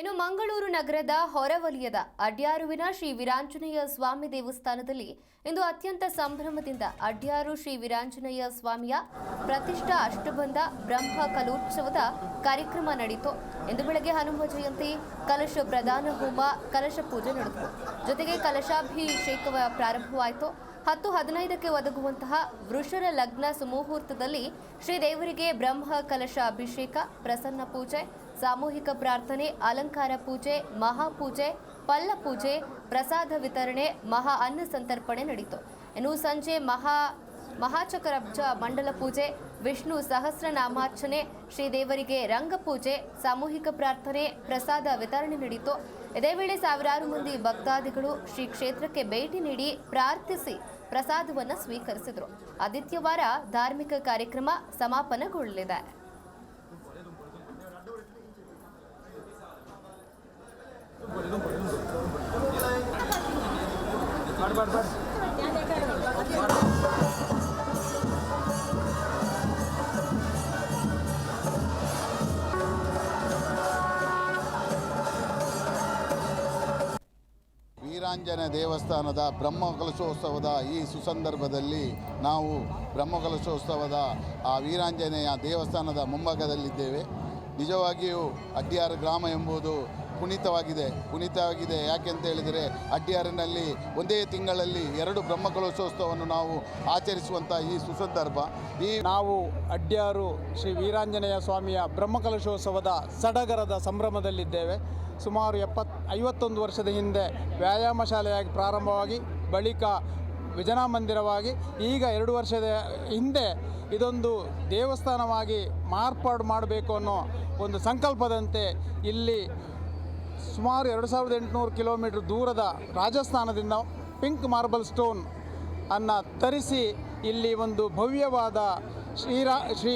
ಇನ್ನು ಮಂಗಳೂರು ನಗರದ ಹೊರವಲಯದ ಅಡ್ಯಾರುವಿನ ಶ್ರೀ ವೀರಾಂಜನೇಯ ಸ್ವಾಮಿ ದೇವಸ್ಥಾನದಲ್ಲಿ ಇಂದು ಅತ್ಯಂತ ಸಂಭ್ರಮದಿಂದ ಅಡ್ಯಾರು ಶ್ರೀ ವೀರಾಂಜನೇಯ ಸ್ವಾಮಿಯ ಪ್ರತಿಷ್ಠಾ ಅಷ್ಟಬಂಧ ಬ್ರಹ್ಮ ಕಲೋತ್ಸವದ ಕಾರ್ಯಕ್ರಮ ನಡೆಯಿತು ಇಂದು ಬೆಳಗ್ಗೆ ಹನುಮ ಜಯಂತಿ, ಕಲಶ ಪ್ರದಾನ ಹೋಮ, ಕಲಶ ಪೂಜೆ ನಡೆಯಿತು ಜೊತೆಗೆ ಕಲಶಾಭಿಷೇಕವ ಪ್ರಾರಂಭವಾಯಿತು. ಹತ್ತು ಹದಿನೈದಕ್ಕೆ ಒದಗುವಂತಹ ವೃಷರ ಲಗ್ನ ಸುಮುಹೂರ್ತದಲ್ಲಿ ಶ್ರೀದೇವರಿಗೆ ಬ್ರಹ್ಮ ಕಲಶ ಅಭಿಷೇಕ, ಪ್ರಸನ್ನ ಪೂಜೆ ಸಾಮೂಹಿಕ ಪ್ರಾರ್ಥನೆ, ಅಲಂಕಾರ ಪೂಜೆ ಮಹಾಪೂಜೆ ಪಲ್ಲ ಪೂಜೆ, ಪ್ರಸಾದ ವಿತರಣೆ, ಮಹಾ ಅನ್ನ ಸಂತರ್ಪಣೆ ನಡೆಯಿತು ಇನ್ನು ಸಂಜೆ ಮಹಾ, ಮಹಾಚಕ್ರ ಮಂಡಲ ಪೂಜೆ, ವಿಷ್ಣು ಸಹಸ್ರನಾಮಾರ್ಚನೆ ಶ್ರೀದೇವರಿಗೆ ರಂಗಪೂಜೆ ಸಾಮೂಹಿಕ ಪ್ರಾರ್ಥನೆ, ಪ್ರಸಾದ ವಿತರಣೆ ನಡೆಯಿತು ಇದೇ ವೇಳೆ ಸಾವಿರಾರು ಮಂದಿ ಭಕ್ತಾದಿಗಳು ಶ್ರೀ ಕ್ಷೇತ್ರಕ್ಕೆ ಭೇಟಿ ನೀಡಿ ಪ್ರಾರ್ಥಿಸಿ ಪ್ರಸಾದವನ್ನು ಸ್ವೀಕರಿಸಿದರು. ಆದಿತ್ಯವಾರ ಧಾರ್ಮಿಕ ಕಾರ್ಯಕ್ರಮ ಸಮಾಪನಗೊಳ್ಳಲಿದೆ. ವೀರಾಂಜನ ದೇವಸ್ಥಾನದ ಬ್ರಹ್ಮಕಲಶೋತ್ಸವದ ಈ ಸುಸಂದರ್ಭದಲ್ಲಿ ನಾವು ಬ್ರಹ್ಮಕಲಶೋತ್ಸವದ ಆ ವೀರಾಂಜನೇಯ ದೇವಸ್ಥಾನದ ಮುಂಭಾಗದಲ್ಲಿದ್ದೇವೆ. ನಿಜವಾಗಿಯೂ ಅಡ್ಡಿಯಾರ ಗ್ರಾಮ ಎಂಬುದು ಪುನೀತವಾಗಿದೆ. ಪುನೀತವಾಗಿದೆ. ಯಾಕೆಂತ ಹೇಳಿದರೆ ಅಡ್ಡಿಯಾರಿನಲ್ಲಿ ಒಂದೇ ತಿಂಗಳಲ್ಲಿ ಎರಡು ಬ್ರಹ್ಮಕಲಶೋತ್ಸವವನ್ನು ನಾವು ಆಚರಿಸುವಂಥ ಈ ಸುಸಂದರ್ಭ. ಈ ನಾವು ಅಡ್ಡಿಯಾರು ಶ್ರೀ ವೀರಾಂಜನೇಯ ಸ್ವಾಮಿಯ ಬ್ರಹ್ಮಕಲಶೋತ್ಸವದ ಸಡಗರದ ಸಂಭ್ರಮದಲ್ಲಿದ್ದೇವೆ. ಸುಮಾರು ಎಪ್ಪತ್ ಐವತ್ತೊಂದು ವರ್ಷದ ಹಿಂದೆ ವ್ಯಾಯಾಮ ಶಾಲೆಯಾಗಿ ಪ್ರಾರಂಭವಾಗಿ ಬಳಿಕ ವಿಜನಾ ಮಂದಿರವಾಗಿ ಈಗ ಎರಡು ವರ್ಷದ ಹಿಂದೆ ಇದೊಂದು ದೇವಸ್ಥಾನವಾಗಿ ಮಾರ್ಪಾಡು ಮಾಡಬೇಕು ಅನ್ನೋ ಒಂದು ಸಂಕಲ್ಪದಂತೆ ಇಲ್ಲಿ ಸುಮಾರು ಎರಡು ಸಾವಿರದ ಎಂಟುನೂರು ಕಿಲೋಮೀಟ್ರ್ ದೂರದ ರಾಜಸ್ಥಾನದಿಂದ ಪಿಂಕ್ ಮಾರ್ಬಲ್ ಸ್ಟೋನ್ ಅನ್ನು ತರಿಸಿ ಇಲ್ಲಿ ಒಂದು ಭವ್ಯವಾದ ಶ್ರೀರಾ ಶ್ರೀ